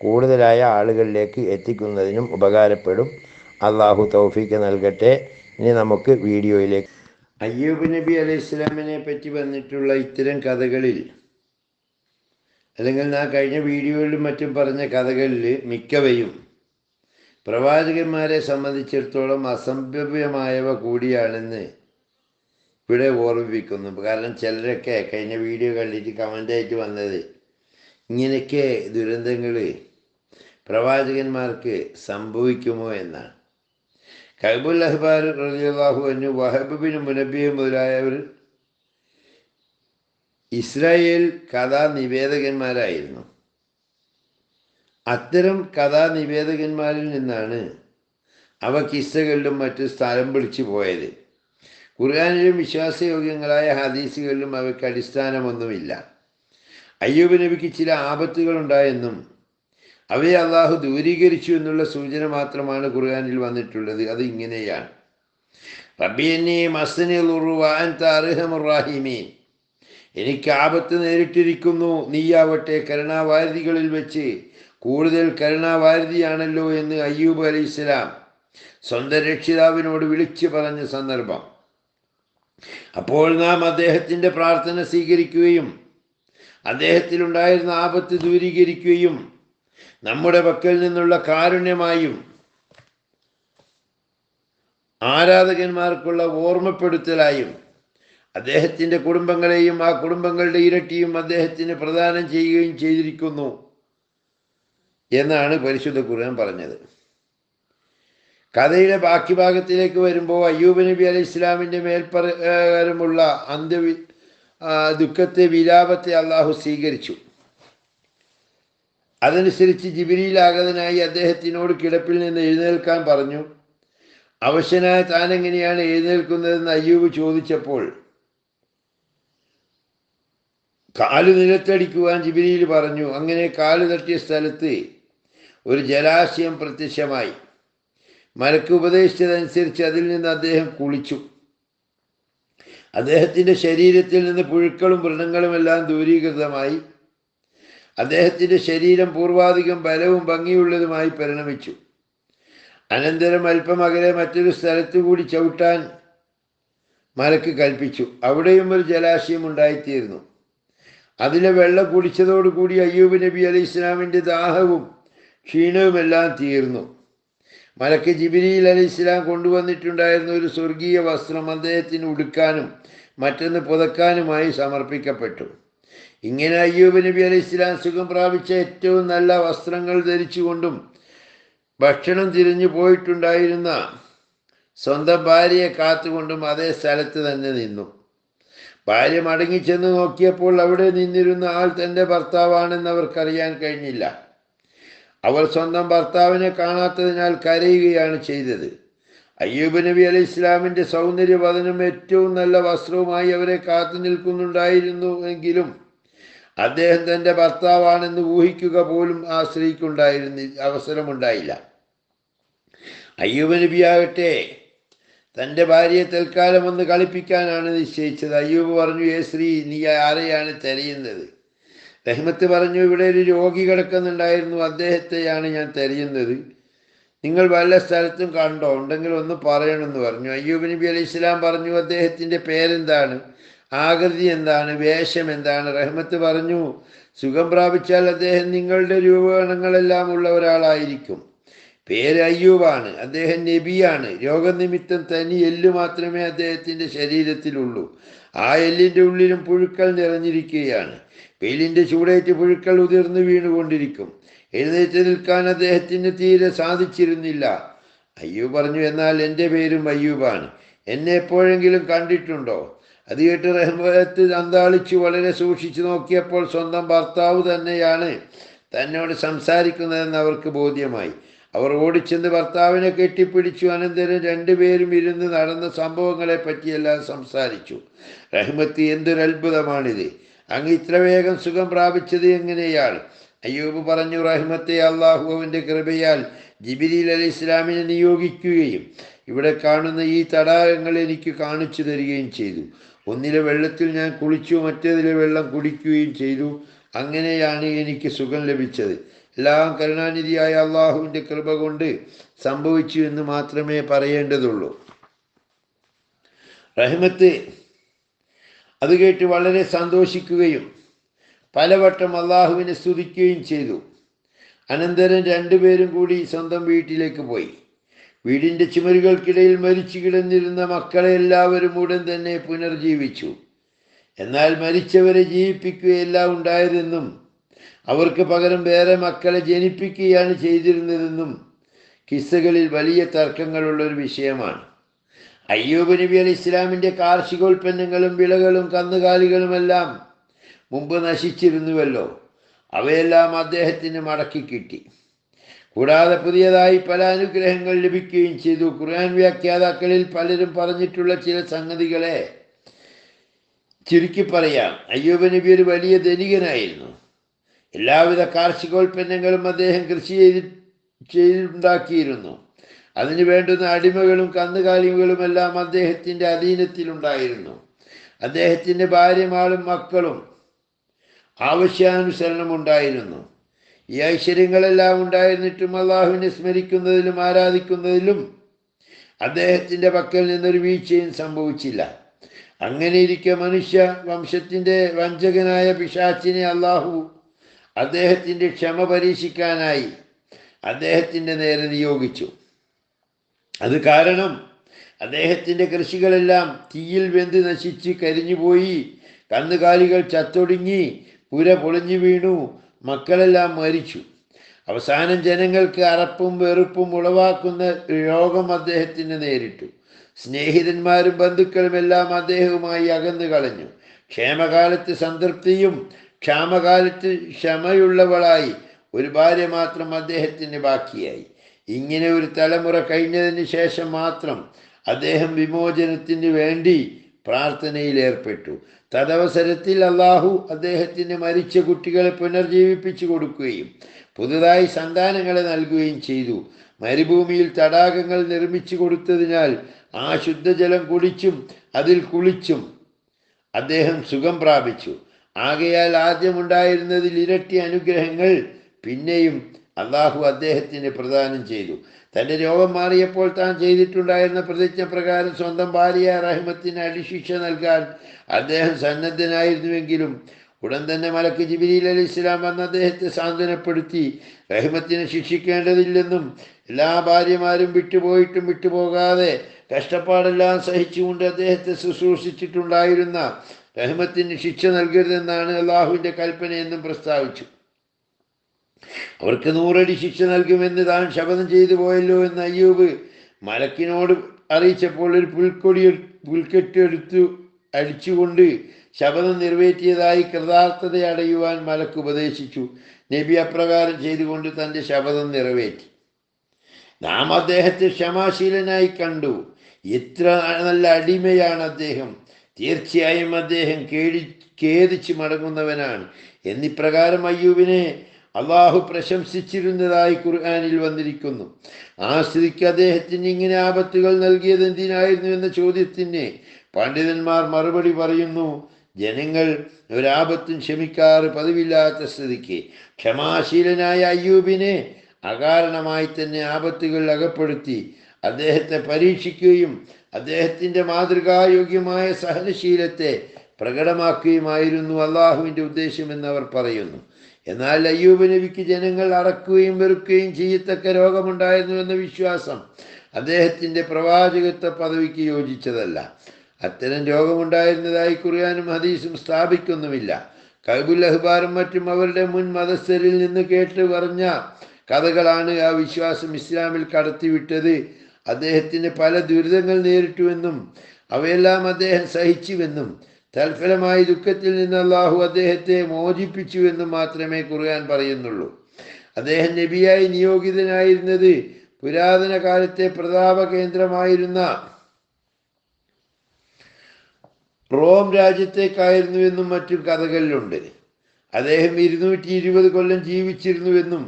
കൂടുതലായ ആളുകളിലേക്ക് എത്തിക്കുന്നതിനും ഉപകാരപ്പെടും. അള്ളാഹു തൗഫീക്ക് നൽകട്ടെ. ഇനി നമുക്ക് വീഡിയോയിലേക്ക്. അയ്യൂബ് നബി അലൈഹി ഇസ്ലാമിനെ പറ്റി വന്നിട്ടുള്ള ഇത്തരം കഥകളിൽ അല്ലെങ്കിൽ ഞാൻ കഴിഞ്ഞ വീഡിയോയിലും മറ്റും പറഞ്ഞ കഥകളിൽ മിക്കവയും പ്രവാചകന്മാരെ സംബന്ധിച്ചിടത്തോളം അസംഭവ്യമായവ കൂടിയാണെന്ന് ഇവിടെ ഓർമ്മിപ്പിക്കുന്നു. കാരണം ചിലരൊക്കെ കഴിഞ്ഞ വീഡിയോ കണ്ടിട്ട് കമന്റായിട്ട് വന്നത് ഇങ്ങനെയൊക്കെ ദുരന്തങ്ങൾ പ്രവാചകന്മാർക്ക് സംഭവിക്കുമോ എന്നാണ്. കൈബുൽ അഹ്ബാർ റലിയാഹു അന്നു വഹബിന് മുനബിയും മുതലായവർ ഇസ്രായേൽ കഥാനിവേദകന്മാരായിരുന്നു. അത്തരം കഥാനിവേദകന്മാരിൽ നിന്നാണ് അവ കിസ്സകളിലും മറ്റ് സ്ഥലം പിടിച്ചു പോയത്. ഖുർആാനിലും വിശ്വാസയോഗ്യങ്ങളായ ഹദീസുകളിലും അവയ്ക്ക് അടിസ്ഥാനമൊന്നുമില്ല. അയ്യൂബ് നബിക്ക് ചില ആപത്തുകൾ ഉണ്ടായെന്നും അവയെ അള്ളാഹു ദൂരീകരിച്ചു എന്നുള്ള സൂചന മാത്രമാണ് ഖുർആാനിൽ വന്നിട്ടുള്ളത്. അത് ഇങ്ങനെയാണ്. എനിക്ക് ആപത്ത് നേരിട്ടിരിക്കുന്നു. നീയാവട്ടെ കരുണാവാരിധികളിൽ വെച്ച് കൂടുതൽ കരുണാവാരിധിയാണല്ലോ എന്ന് അയ്യൂബ് അലൈഹിസ്സലാം സ്വന്തം രക്ഷിതാവിനോട് വിളിച്ചു പറഞ്ഞ സന്ദർഭം. അപ്പോൾ നാം അദ്ദേഹത്തിന്റെ പ്രാർത്ഥന സ്വീകരിക്കുകയും അദ്ദേഹത്തിലുണ്ടായിരുന്ന ആപത്ത് ദൂരീകരിക്കുകയും നമ്മുടെ പക്കൽ നിന്നുള്ള കാരുണ്യമായും ആരാധകന്മാർക്കുള്ള ഓർമ്മപ്പെടുത്തലായും അദ്ദേഹത്തിന്റെ കുടുംബങ്ങളെയും ആ കുടുംബങ്ങളുടെ ഇരട്ടിയും അദ്ദേഹത്തിന് പ്രദാനം ചെയ്യുകയും ചെയ്തിരിക്കുന്നു എന്നാണ് പരിശുദ്ധ ഖുർആൻ പറഞ്ഞത്. കഥയുടെ ബാക്കി ഭാഗത്തിലേക്ക് വരുമ്പോൾ അയ്യൂബ് നബി അലൈഹി ഇസ്ലാമിന്റെ മേൽപ്രകാരമുള്ള അന്ത്യ ദുഃഖത്തെ വിലാപത്തെ അള്ളാഹു സ്വീകരിച്ചു. അതനുസരിച്ച് ജിബിരിയിലാകതനായി അദ്ദേഹത്തിനോട് കിടപ്പിൽ നിന്ന് എഴുന്നേൽക്കാൻ പറഞ്ഞു. അവശനായ താൻ എങ്ങനെയാണ് എഴുന്നേൽക്കുന്നതെന്ന് അയ്യൂബ് ചോദിച്ചപ്പോൾ കാൽ നിലത്തടിക്കുവാൻ ജിബിരിയിൽ പറഞ്ഞു. അങ്ങനെ കാൽ തട്ടിയ സ്ഥലത്ത് ഒരു ജലാശയം പ്രത്യക്ഷമായി. മലക്ക് ഉപദേശിച്ചതനുസരിച്ച് അതിൽ നിന്ന് അദ്ദേഹം കുളിച്ചു. അദ്ദേഹത്തിന്റെ ശരീരത്തിൽ നിന്ന് പുഴുക്കളും വൃണങ്ങളും എല്ലാം ദൂരീകൃതമായി. അദ്ദേഹത്തിന്റെ ശരീരം പൂർവാധികം ബലവും ഭംഗിയുള്ളതുമായി പരിണമിച്ചു. അനന്തരം അല്പം അകലെ മറ്റൊരു സ്ഥലത്തു കൂടി ചവിട്ടാൻ മലക്ക് കൽപ്പിച്ചു. അവിടെയും ഒരു ജലാശയം ഉണ്ടായിത്തീർന്നു. അതിലെ വെള്ളം കുടിച്ചതോടുകൂടി അയ്യൂബ് നബി അലി ഇസ്ലാമിന്റെ ദാഹവും ക്ഷീണവുമെല്ലാം തീർന്നു. മലക്ക് ജിബിരിയിൽ അലി ഇസ്ലാം കൊണ്ടുവന്നിട്ടുണ്ടായിരുന്ന ഒരു സ്വർഗീയ വസ്ത്രം അദ്ദേഹത്തിന് ഉടുക്കാനും മറ്റൊന്ന് പുതക്കാനുമായി സമർപ്പിക്കപ്പെട്ടു. ഇങ്ങനെ അയ്യൂബ് നബി അലി ഇസ്ലാം സുഖം പ്രാപിച്ച ഏറ്റവും നല്ല വസ്ത്രങ്ങൾ ധരിച്ചുകൊണ്ടും ഭക്ഷണം തിരിഞ്ഞു പോയിട്ടുണ്ടായിരുന്ന സ്വന്തം ഭാര്യയെ കാത്തുകൊണ്ടും അതേ സ്ഥലത്ത് തന്നെ നിന്നു. ഭാര്യ മടങ്ങി മടങ്ങിച്ചെന്ന് നോക്കിയപ്പോൾ അവിടെ നിന്നിരുന്ന ആൾ തന്റെ ഭർത്താവാണെന്ന് അവർക്കറിയാൻ കഴിഞ്ഞില്ല. അവൾ സ്വന്തം ഭർത്താവിനെ കാണാത്തതിനാൽ കരയുകയാണ് ചെയ്തത്. അയ്യൂബ് നബി അലി ഇസ്ലാമിന്റെ സൗന്ദര്യവദനം ഏറ്റവും നല്ല വസ്ത്രവുമായി അവരെ കാത്തു നിൽക്കുന്നുണ്ടായിരുന്നു എങ്കിലും അദ്ദേഹം തന്റെ ഭർത്താവാണെന്ന് ഊഹിക്കുക പോലും ആ സ്ത്രീക്കുണ്ടായിരുന്ന അവസരമുണ്ടായില്ല. അയ്യൂബ് നബിയാകട്ടെ തന്റെ ഭാര്യയെ തൽക്കാലം ഒന്ന് കളിപ്പിക്കാനാണ് നിശ്ചയിച്ചത്. അയ്യൂബ് പറഞ്ഞു ഏ സ്ത്രീ നീ ആരെയാണ് തെരയുന്നത്? റഹ്മത്ത് പറഞ്ഞു ഇവിടെ ഒരു രോഗി കിടക്കുന്നുണ്ടായിരുന്നു അദ്ദേഹത്തെയാണ് ഞാൻ തെരയുന്നത്. നിങ്ങൾ വല്ല സ്ഥലത്തും കണ്ടോ? ഉണ്ടെങ്കിൽ ഒന്ന് പറയണമെന്ന് പറഞ്ഞു. അയ്യൂബ് നബി അലൈഹി ഇസ്ലാം പറഞ്ഞു അദ്ദേഹത്തിന്റെ പേരെന്താണ്? ആകൃതി എന്താണ്? വേഷം എന്താണ്? റഹ്മത്ത് പറഞ്ഞു സുഖം പ്രാപിച്ചാൽ അദ്ദേഹം നിങ്ങളുടെ രൂപഗണങ്ങളെല്ലാം ഉള്ള ഒരാളായിരിക്കും. പേര് അയ്യൂബാണ് അദ്ദേഹം നബിയാണ്. രോഗനിമിത്തം തനി എല്ല് മാത്രമേ അദ്ദേഹത്തിന്റെ ശരീരത്തിലുള്ളൂ. ആ എല്ലിന്റെ ഉള്ളിലും പുഴുക്കൾ നിറഞ്ഞിരിക്കുകയാണ്. വെയിലിന്റെ ചൂടേറ്റ് പുഴുക്കൾ ഉതിർന്നു വീണുകൊണ്ടിരിക്കും. എഴുന്നേറ്റ് നിൽക്കാൻ അദ്ദേഹത്തിന് തീരെ സാധിച്ചിരുന്നില്ല. അയ്യൂ പറഞ്ഞു എന്നാൽ എന്റെ പേരും അയ്യൂബാണ്. എന്നെ എപ്പോഴെങ്കിലും കണ്ടിട്ടുണ്ടോ? അത് കേട്ട് റഹ്മത്ത് അന്താളിച്ചു വളരെ സൂക്ഷിച്ചു നോക്കിയപ്പോൾ സ്വന്തം ഭർത്താവ് തന്നെയാണ് തന്നോട് സംസാരിക്കുന്നതെന്ന് അവർക്ക് ബോധ്യമായി. അവർ ഓടിച്ചെന്ന് ഭർത്താവിനെ കെട്ടിപ്പിടിച്ചു. അനന്തരം രണ്ടുപേരും ഇരുന്ന് നടന്ന സംഭവങ്ങളെ പറ്റിയെല്ലാം സംസാരിച്ചു. റഹ്മത്ത് എന്തൊരു അത്ഭുതമാണിത്. അങ്ങ് ഇത്ര വേഗം സുഖം പ്രാപിച്ചത് എങ്ങനെയാണ്? അയ്യൂബ് പറഞ്ഞു റഹ്മത്തെ അള്ളാഹുവിന്റെ കൃപയാൽ ജിബിരിൽ അലി ഇസ്ലാമിനെ നിയോഗിക്കുകയും ഇവിടെ കാണുന്ന ഈ തടാകങ്ങൾ എനിക്ക് കാണിച്ചു തരികയും ചെയ്തു. ഒന്നിലെ വെള്ളത്തിൽ ഞാൻ കുളിച്ചു മറ്റേതിലെ വെള്ളം കുടിക്കുകയും ചെയ്തു. അങ്ങനെയാണ് എനിക്ക് സുഖം ലഭിച്ചത്. എല്ലാം കരുണാനിധിയായ അള്ളാഹുവിന്റെ കൃപ കൊണ്ട് സംഭവിച്ചു എന്ന് മാത്രമേ പറയേണ്ടതുള്ളൂ. റഹ്മത്ത് അത് കേട്ട് വളരെ സന്തോഷിക്കുകയും പലവട്ടം അള്ളാഹുവിനെ സ്തുതിക്കുകയും ചെയ്തു. അനന്തരം രണ്ടുപേരും കൂടി സ്വന്തം വീട്ടിലേക്ക് പോയി. വീടിന്റെ ചുമരുകൾക്കിടയിൽ മരിച്ചു കിടന്നിരുന്ന മക്കളെ എല്ലാവരും ഉടൻ തന്നെ പുനർജീവിച്ചു. എന്നാൽ മരിച്ചവരെ ജീവിപ്പിക്കുകയല്ല ഉണ്ടായതെന്നും അവർക്ക് പകരം വേറെ മക്കളെ ജനിപ്പിക്കുകയാണ് ചെയ്തിരുന്നതെന്നും കിസ്സകളിൽ വലിയ തർക്കങ്ങളുള്ള ഒരു വിഷയമാണ്. അയ്യൂബ് നബി അലി ഇസ്ലാമിന്റെ കാർഷികോൽപ്പന്നങ്ങളും വിളകളും കന്നുകാലികളുമെല്ലാം മുമ്പ് നശിച്ചിരുന്നുവല്ലോ. അവയെല്ലാം അദ്ദേഹത്തിന് മടക്കി കിട്ടി. കൂടാതെ പുതിയതായി പല അനുഗ്രഹങ്ങൾ ലഭിക്കുകയും ചെയ്തു. ഖുർആൻ വ്യാഖ്യാതാക്കളിൽ പലരും പറഞ്ഞിട്ടുള്ള ചില സംഗതികളെ ചുരുക്കി പറയാം. അയ്യൂബ് നബി ഒരു വലിയ ധനികനായിരുന്നു. എല്ലാവിധ കാർഷികോൽപ്പന്നങ്ങളും അദ്ദേഹം കൃഷി ചെയ്തി ചെയ്തുണ്ടാക്കിയിരുന്നു. അതിനു വേണ്ടുന്ന അടിമകളും കന്നുകാലികളും എല്ലാം അദ്ദേഹത്തിന്റെ അധീനത്തിലുണ്ടായിരുന്നു. അദ്ദേഹത്തിന്റെ ഭാര്യമാളും മക്കളും ആവശ്യാനുസരണം ഉണ്ടായിരുന്നു ഈ ഐശ്വര്യങ്ങളെല്ലാം ഉണ്ടായിരുന്നിട്ടും അള്ളാഹുവിനെ സ്മരിക്കുന്നതിലും ആരാധിക്കുന്നതിലും അദ്ദേഹത്തിന്റെ പക്കൽ നിന്നൊരു വീഴ്ചയും സംഭവിച്ചില്ല. അങ്ങനെ ഇരിക്കെ മനുഷ്യ വംശത്തിന്റെ വഞ്ചകനായ പിശാച്ചിനെ അള്ളാഹു അദ്ദേഹത്തിന്റെ ക്ഷമ പരീക്ഷിക്കാനായി അദ്ദേഹത്തിന്റെ നേരെ നിയോഗിച്ചു. അത് കാരണം അദ്ദേഹത്തിന്റെ കൃഷികളെല്ലാം തീയിൽ വെന്ത് നശിച്ച് കരിഞ്ഞുപോയി. കന്നുകാലികൾ ചത്തൊടുങ്ങി പുര പൊളിഞ്ഞു വീണു. മക്കളെല്ലാം മരിച്ചു. അവസാനം ജനങ്ങൾക്ക് അറപ്പും വെറുപ്പും ഉളവാക്കുന്ന രോഗം അദ്ദേഹത്തിന് നേരിട്ടു. സ്നേഹിതന്മാരും ബന്ധുക്കളും എല്ലാം അദ്ദേഹവുമായി അകന്നു കളഞ്ഞു. ക്ഷേമകാലത്ത് സംതൃപ്തിയും ക്ഷാമകാലത്ത് ക്ഷമയുള്ളവളായി ഒരു ഭാര്യ മാത്രം അദ്ദേഹത്തിന് ബാക്കിയായി. ഇങ്ങനെ ഒരു തലമുറ കഴിഞ്ഞതിന് ശേഷം മാത്രം അദ്ദേഹം വിമോചനത്തിന് വേണ്ടി പ്രാർത്ഥനയിൽ ഏർപ്പെട്ടു. തദവസരത്തിൽ അള്ളാഹു അദ്ദേഹത്തിന് മരിച്ച കുട്ടികളെ പുനർജീവിപ്പിച്ചു കൊടുക്കുകയും പുതുതായി സന്താനങ്ങളെ നൽകുകയും ചെയ്തു. മരുഭൂമിയിൽ തടാകങ്ങൾ നിർമ്മിച്ചു കൊടുത്തതിനാൽ ആ ശുദ്ധജലം കുടിച്ചും അതിൽ കുളിച്ചും അദ്ദേഹം സുഖം പ്രാപിച്ചു. ആകയാൽ ആദ്യമുണ്ടായിരുന്നതിൽ ഇരട്ടി അനുഗ്രഹങ്ങൾ പിന്നെയും അള്ളാഹു അദ്ദേഹത്തിന് പ്രദാനം ചെയ്തു. തന്റെ രോഗം മാറിയപ്പോൾ താൻ ചെയ്തിട്ടുണ്ടായിരുന്ന പ്രതിജ്ഞ പ്രകാരം സ്വന്തം ഭാര്യ റഹ്മത്തിന് അടിശിക്ഷ നൽകാൻ അദ്ദേഹം സന്നദ്ധനായിരുന്നുവെങ്കിലും ഉടൻ തന്നെ മലക്ക് ജിബിലി അലി ഇസ്ലാം വന്ന് അദ്ദേഹത്തെ സാന്ത്വനപ്പെടുത്തി. റഹ്മത്തിനെ ശിക്ഷിക്കേണ്ടതില്ലെന്നും എല്ലാ ഭാര്യമാരും വിട്ടുപോയിട്ടും വിട്ടുപോകാതെ കഷ്ടപ്പാടെല്ലാം സഹിച്ചുകൊണ്ട് അദ്ദേഹത്തെ ശുശ്രൂഷിച്ചിട്ടുണ്ടായിരുന്ന റഹ്മത്തിന് ശിക്ഷ നൽകരുതെന്നാണ് അള്ളാഹുവിന്റെ കൽപ്പനയെന്നും പ്രസ്താവിച്ചു. അവർക്ക് നൂറടി ശിക്ഷ നൽകുമെന്ന് താൻ ശപഥം ചെയ്തു പോയല്ലോ എന്ന് അയ്യൂബ് മലക്കിനോട് അറിയിച്ചപ്പോൾ ഒരു പുൽക്കൊടി പുൽക്കെട്ടെടുത്തു അടിച്ചുകൊണ്ട് ശപഥം നിറവേറ്റിയതായി കൃതാർത്ഥത അടയുവാൻ മലക്ക് ഉപദേശിച്ചു. നബി അപ്രകാരം ചെയ്തുകൊണ്ട് തന്റെ ശപഥം നിറവേറ്റി. നാം അദ്ദേഹത്തെ ക്ഷമാശീലനായി കണ്ടു. എത്ര നല്ല അടിമയാണ് അദ്ദേഹം. തീർച്ചയായും അദ്ദേഹം കേടി ഖേദിച്ച് മടങ്ങുന്നവനാണ്. എന്നിപ്രകാരം അയ്യൂബിനെ അള്ളാഹു പ്രശംസിച്ചിരുന്നതായി ഖുർആാനിൽ വന്നിരിക്കുന്നു. ആ സ്ഥിതിക്ക് അദ്ദേഹത്തിന് ഇങ്ങനെ ആപത്തുകൾ നൽകിയത് എന്തിനായിരുന്നു എന്ന ചോദ്യത്തിന് പണ്ഡിതന്മാർ മറുപടി പറയുന്നു ജനങ്ങൾ ഒരാപത്തും ക്ഷമിക്കാറ് പതിവില്ലാത്ത സ്ഥിതിക്ക് ക്ഷമാശീലനായ അയ്യൂബിനെ അകാരണമായി തന്നെ ആപത്തുകൾ അകപ്പെടുത്തി അദ്ദേഹത്തെ പരീക്ഷിക്കുകയും അദ്ദേഹത്തിന്റെ മാതൃകായോഗ്യമായ സഹനശീലത്തെ പ്രകടമാക്കുകയുമായിരുന്നു അള്ളാഹുവിന്റെ ഉദ്ദേശ്യമെന്ന് അവർ പറയുന്നു. എന്നാൽ അയ്യൂബ് നബിക്ക് ജനങ്ങൾ അറക്കുകയും വെറുക്കുകയും ചെയ്യത്തക്ക രോഗമുണ്ടായിരുന്നു എന്ന വിശ്വാസം അദ്ദേഹത്തിന്റെ പ്രവാചകത്വ പദവിക്ക് യോജിച്ചതല്ല. അത്തരം രോഗമുണ്ടായിരുന്നതായി ഖുർആാനും ഹദീസും സ്ഥാപിക്കുന്നുമില്ല. കൈബുൽ അഹ്ബാറും മറ്റും അവരുടെ മുൻ മതസ്ഥരിൽ നിന്ന് കേട്ട് പറഞ്ഞ കഥകളാണ് ആ വിശ്വാസം ഇസ്ലാമിൽ കടത്തിവിട്ടത്. അദ്ദേഹത്തിന് പല ദുരിതങ്ങൾ നേരിട്ടുവെന്നും അവയെല്ലാം അദ്ദേഹം സഹിച്ചുവെന്നും തൽഫലമായി ദുഃഖത്തിൽ നിന്ന് അള്ളാഹു അദ്ദേഹത്തെ മോചിപ്പിച്ചു എന്ന് മാത്രമേ ഖുർആൻ പറയുന്നുള്ളൂ. അദ്ദേഹം നബിയായി നിയോഗിതനായിരുന്നത് പുരാതന കാലത്തെ പ്രതാപ കേന്ദ്രമായിരുന്ന റോം രാജ്യത്തേക്കായിരുന്നുവെന്നും മറ്റു കഥകളിലുണ്ട്. അദ്ദേഹം ഇരുന്നൂറ്റി ഇരുപത് കൊല്ലം ജീവിച്ചിരുന്നുവെന്നും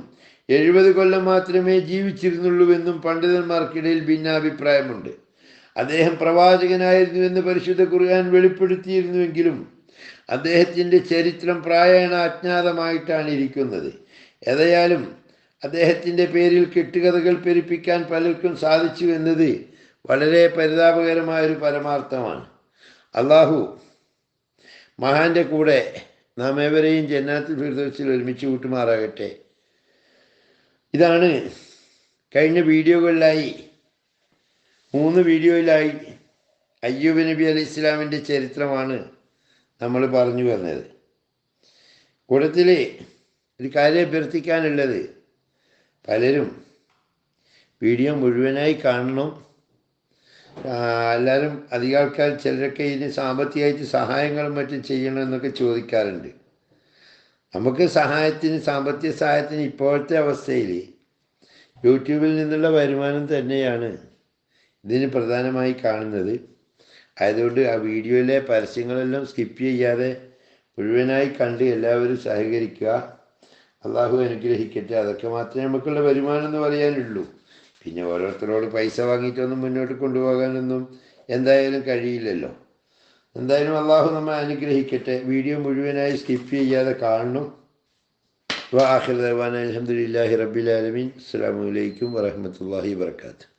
എഴുപത് കൊല്ലം മാത്രമേ ജീവിച്ചിരുന്നുള്ളൂവെന്നും പണ്ഡിതന്മാർക്കിടയിൽ ഭിന്നാഭിപ്രായമുണ്ട്. അദ്ദേഹം പ്രവാചകനായിരുന്നു എന്ന് പരിശുദ്ധ ഖുർആൻ വെളിപ്പെടുത്തിയിരുന്നുവെങ്കിലും അദ്ദേഹത്തിന്റെ ചരിത്രം പ്രായണ അജ്ഞാതമായിട്ടാണ് ഇരിക്കുന്നത്. ഏതായാലും അദ്ദേഹത്തിന്റെ പേരിൽ കെട്ടുകഥകൾ പെരുപ്പിക്കാൻ പലർക്കും സാധിച്ചു എന്നത് വളരെ പരിതാപകരമായൊരു പരമാർത്ഥമാണ്. അള്ളാഹു മഹാന്റെ കൂടെ നാം ഏവരെയും ജന്നാത്തിൽ ഫിർദോസിൽ ഒരുമിച്ച് കൂട്ടുമാറാകട്ടെ. ഇതാണ് കഴിഞ്ഞ വീഡിയോകളിലായി മൂന്ന് വീഡിയോയിലായി അയ്യൂബ് നബി അലി ഇസ്ലാമിന്റെ ചരിത്രമാണ് നമ്മൾ പറഞ്ഞു വന്നത്. കൂട്ടത്തിൽ ഒരു കാര്യം അഭ്യർത്ഥിക്കാനുള്ളത് പലരും വീഡിയോ മുഴുവനായി കാണണം. എല്ലാവരും അധിക ആൾക്കാർ ചിലരൊക്കെ ഇതിന് സാമ്പത്തികമായിട്ട് സഹായങ്ങളും മറ്റും ചെയ്യണം എന്നൊക്കെ ചോദിക്കാറുണ്ട്. നമുക്ക് സഹായത്തിന് സാമ്പത്തിക സഹായത്തിന് ഇപ്പോഴത്തെ അവസ്ഥയിൽ യൂട്യൂബിൽ നിന്നുള്ള വരുമാനം തന്നെയാണ് ഇതിന് പ്രധാനമായി കാണുന്നത്. ആയതുകൊണ്ട് ആ വീഡിയോയിലെ പരസ്യങ്ങളെല്ലാം സ്കിപ്പ് ചെയ്യാതെ മുഴുവനായി കണ്ട് എല്ലാവരും സഹകരിക്കുക. അള്ളാഹു അനുഗ്രഹിക്കട്ടെ. അതൊക്കെ മാത്രമേ നമുക്കുള്ള വരുമാനം എന്ന് പറയാനുള്ളൂ. പിന്നെ ഓരോരുത്തരോട് പൈസ വാങ്ങിയിട്ടൊന്നും മുന്നോട്ട് കൊണ്ടുപോകാനൊന്നും എന്തായാലും കഴിയില്ലല്ലോ. എന്തായാലും അള്ളാഹു നമ്മെ അനുഗ്രഹിക്കട്ടെ. വീഡിയോ മുഴുവനായി സ്കിപ്പ് ചെയ്യാതെ കാണണം. വാഹിർ അലഹമുല്ലാഹി റബ്ബിലാലമീൻ അസ്സാം വലൈക്കും വരഹമുല്ലാഹി വർക്കാത്തു